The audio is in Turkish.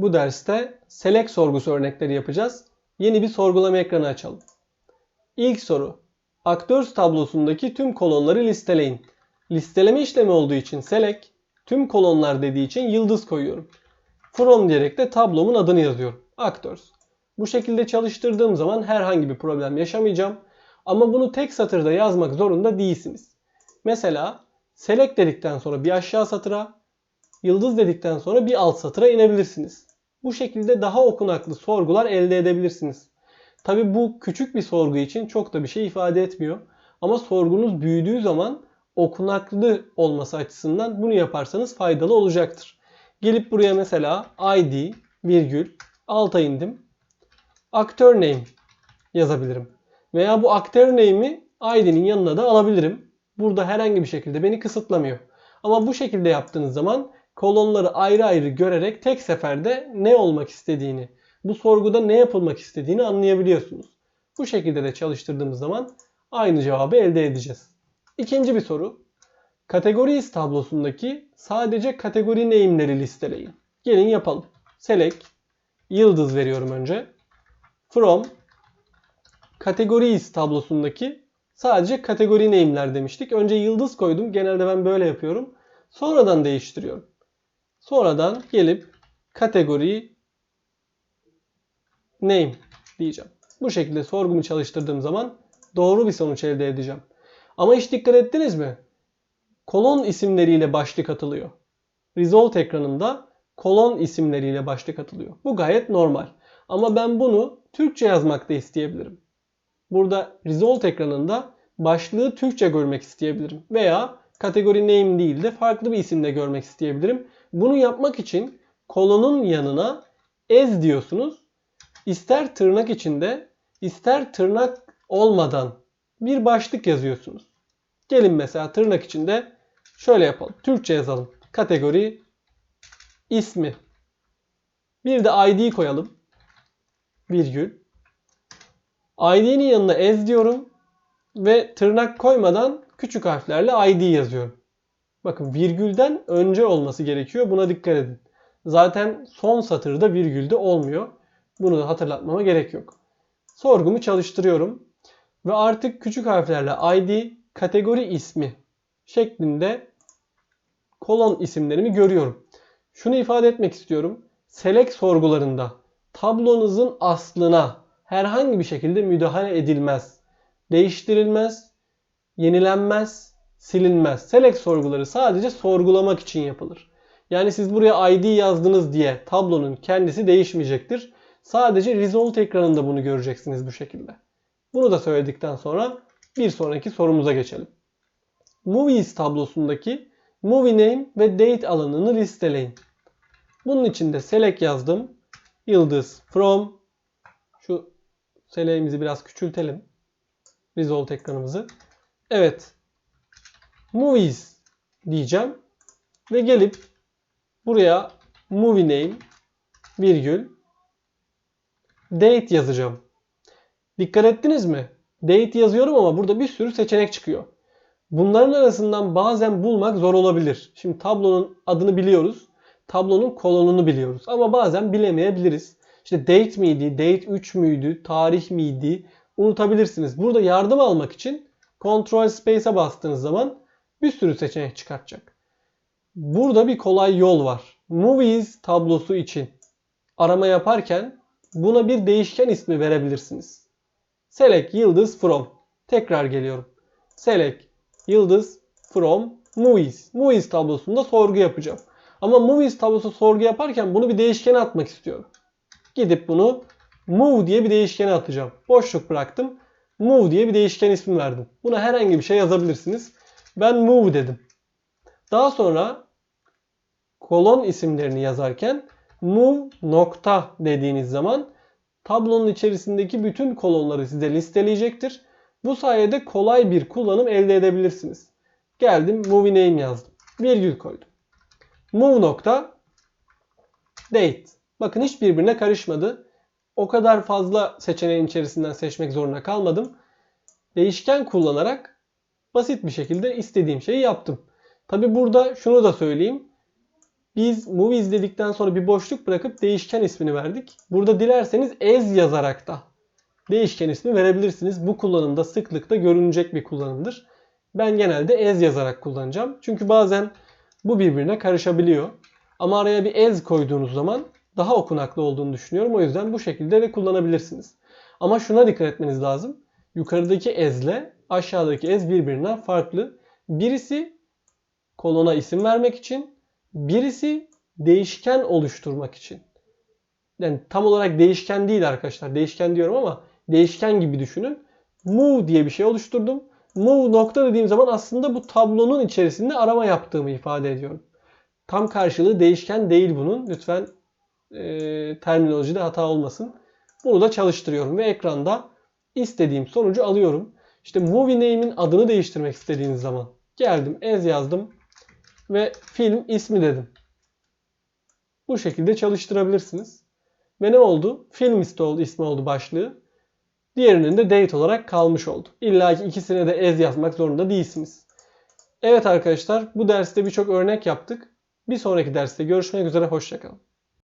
Bu derste select sorgusu örnekleri yapacağız. Yeni bir sorgulama ekranı açalım. İlk soru. Aktörс tablosundaki tüm kolonları listeleyin. Listeleme işlemi olduğu için select, tüm kolonlar dediği için yıldız koyuyorum. From diyerek de tablomun adını yazıyorum. Aktörс. Bu şekilde çalıştırdığım zaman herhangi bir problem yaşamayacağım. Ama bunu tek satırda yazmak zorunda değilsiniz. Mesela select dedikten sonra bir aşağı satıra, yıldız dedikten sonra bir alt satıra inebilirsiniz. Bu şekilde daha okunaklı sorgular elde edebilirsiniz. Tabi bu küçük bir sorgu için çok da bir şey ifade etmiyor. Ama sorgunuz büyüdüğü zaman okunaklı olması açısından bunu yaparsanız faydalı olacaktır. Gelip buraya mesela id virgül alta indim. Aktör name yazabilirim. Veya bu aktör name'i id'nin yanına da alabilirim. Burada herhangi bir şekilde beni kısıtlamıyor. Ama bu şekilde yaptığınız zaman kolonları ayrı ayrı görerek tek seferde ne olmak istediğini, bu sorguda ne yapılmak istediğini anlayabiliyorsunuz. Bu şekilde de çalıştırdığımız zaman aynı cevabı elde edeceğiz. İkinci bir soru. Categories tablosundaki sadece kategori name'leri listeleyin. Gelin yapalım. Select, yıldız veriyorum önce. From, Categories tablosundaki sadece kategori name'ler demiştik. Önce yıldız koydum. Genelde ben böyle yapıyorum. Sonradan değiştiriyorum. Sonradan gelip kategori name diyeceğim. Bu şekilde sorgumu çalıştırdığım zaman doğru bir sonuç elde edeceğim. Ama hiç dikkat ettiniz mi? Kolon isimleriyle başlık atılıyor. Result ekranında kolon isimleriyle başlık atılıyor. Bu gayet normal. Ama ben bunu Türkçe yazmak da isteyebilirim. Burada result ekranında başlığı Türkçe görmek isteyebilirim. Veya kategori name değil de farklı bir isimle görmek isteyebilirim. Bunu yapmak için kolonun yanına as diyorsunuz. İster tırnak içinde ister tırnak olmadan bir başlık yazıyorsunuz. Gelin mesela tırnak içinde şöyle yapalım. Türkçe yazalım. Kategori ismi. Bir de ID koyalım. Virgül. ID'nin yanına as diyorum ve tırnak koymadan küçük harflerle ID yazıyorum. Bakın virgülden önce olması gerekiyor. Buna dikkat edin. Zaten son satırda virgülde olmuyor. Bunu da hatırlatmama gerek yok. Sorgumu çalıştırıyorum. Ve artık küçük harflerle ID, kategori ismi şeklinde kolon isimlerimi görüyorum. Şunu ifade etmek istiyorum. Select sorgularında tablonuzun aslına herhangi bir şekilde müdahale edilmez. Değiştirilmez, yenilenmez, silinmez. Select sorguları sadece sorgulamak için yapılır. Yani siz buraya ID yazdınız diye tablonun kendisi değişmeyecektir. Sadece result ekranında bunu göreceksiniz bu şekilde. Bunu da söyledikten sonra bir sonraki sorumuza geçelim. Movies tablosundaki movie name ve date alanını listeleyin. Bunun için de select yazdım. Yıldız from şu select'imizi biraz küçültelim. Result ekranımızı. Evet. Movies diyeceğim ve gelip buraya movie name virgül date yazacağım. Dikkat ettiniz mi? Date yazıyorum ama burada bir sürü seçenek çıkıyor. Bunların arasından bazen bulmak zor olabilir. Şimdi tablonun adını biliyoruz. Tablonun kolonunu biliyoruz. Ama bazen bilemeyebiliriz. İşte date miydi, date 3 müydü, tarih miydi unutabilirsiniz. Burada yardım almak için Ctrl Space'e bastığınız zaman bir sürü seçenek çıkartacak. Burada bir kolay yol var. Movies tablosu için arama yaparken buna bir değişken ismi verebilirsiniz. Select yıldız from. Tekrar geliyorum. Select yıldız from movies. Movies tablosunda sorgu yapacağım. Ama movies tablosu sorgu yaparken bunu bir değişkene atmak istiyorum. Gidip bunu move diye bir değişkene atacağım. Boşluk bıraktım. Move diye bir değişken ismi verdim. Buna herhangi bir şey yazabilirsiniz. Ben move dedim. Daha sonra kolon isimlerini yazarken move nokta dediğiniz zaman tablonun içerisindeki bütün kolonları size listeleyecektir. Bu sayede kolay bir kullanım elde edebilirsiniz. Geldim movie name yazdım. Virgül koydum. Move nokta date. Bakın hiç birbirine karışmadı. O kadar fazla seçeneğin içerisinden seçmek zorunda kalmadım. Değişken kullanarak basit bir şekilde istediğim şeyi yaptım. Tabi burada şunu da söyleyeyim. Biz movie izledikten sonra bir boşluk bırakıp değişken ismini verdik. Burada dilerseniz ez yazarak da değişken ismi verebilirsiniz. Bu kullanımda sıklıkla görünecek bir kullanımdır. Ben genelde ez yazarak kullanacağım. Çünkü bazen bu birbirine karışabiliyor. Ama araya bir ez koyduğunuz zaman daha okunaklı olduğunu düşünüyorum. O yüzden bu şekilde de kullanabilirsiniz. Ama şuna dikkat etmeniz lazım. Yukarıdaki ezle aşağıdaki ez birbirinden farklı. Birisi kolona isim vermek için, birisi değişken oluşturmak için. Yani tam olarak değişken değil arkadaşlar. Değişken diyorum ama değişken gibi düşünün. Move diye bir şey oluşturdum. Move nokta dediğim zaman aslında bu tablonun içerisinde arama yaptığımı ifade ediyorum. Tam karşılığı değişken değil bunun. Lütfen e, terminolojide hata olmasın. Bunu da çalıştırıyorum ve ekranda istediğim sonucu alıyorum. İşte movie name'in adını değiştirmek istediğiniz zaman geldim ez yazdım ve film ismi dedim. Bu şekilde çalıştırabilirsiniz. Ve ne oldu? Film ismi oldu, ismi oldu başlığı. Diğerinin de date olarak kalmış oldu. İlla ki ikisine de ez yazmak zorunda değilsiniz. Evet arkadaşlar bu derste birçok örnek yaptık. Bir sonraki derste görüşmek üzere hoşçakalın.